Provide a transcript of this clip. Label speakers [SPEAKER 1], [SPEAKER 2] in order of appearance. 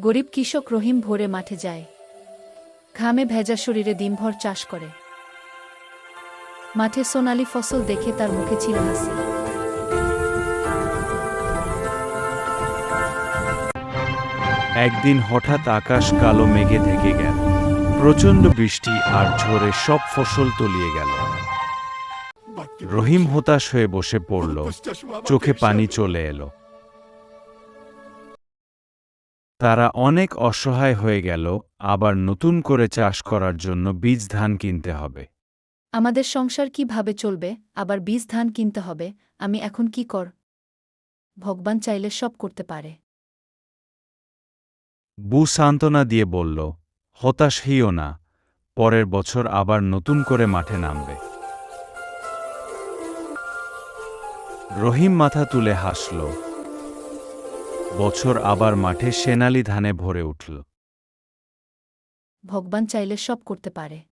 [SPEAKER 1] গরিব কৃষক রহিম ভোরে মাঠে যায়। ঘামে ভেজা শরীরে দিনভর চাষ করে। মাঠে সোনালি ফসল দেখে তার মুখে ছিল হাসি।
[SPEAKER 2] একদিন হঠাৎ আকাশ কালো মেঘে ঢেকে গেল। প্রচণ্ড বৃষ্টি আর ঝড়ে সব ফসল তলিয়ে গেল। রহিম হতাশ হয়ে বসে পড়ল। চোখে পানি চলে এলো। তারা অনেক অসহায় হয়ে গেল আবার নতুন করে চাষ করার জন্য বীজ ধান কিনতে হবে।
[SPEAKER 1] আমাদের সংসার কীভাবে চলবে? আবার বীজ ধান কিনতে হবে। আমি এখন কি কর? ভগবান চাইলে সব করতে পারে।
[SPEAKER 2] বু সান্ত্বনা দিয়ে বলল হতাশ হইও না পরের বছর আবার নতুন করে মাঠে নামবে। রহিম মাথা তুলে হাসল বছর আবার মাঠে সেনালি ধানে ভরে উঠল।
[SPEAKER 1] ভগবান চাইলে সব করতে পারে।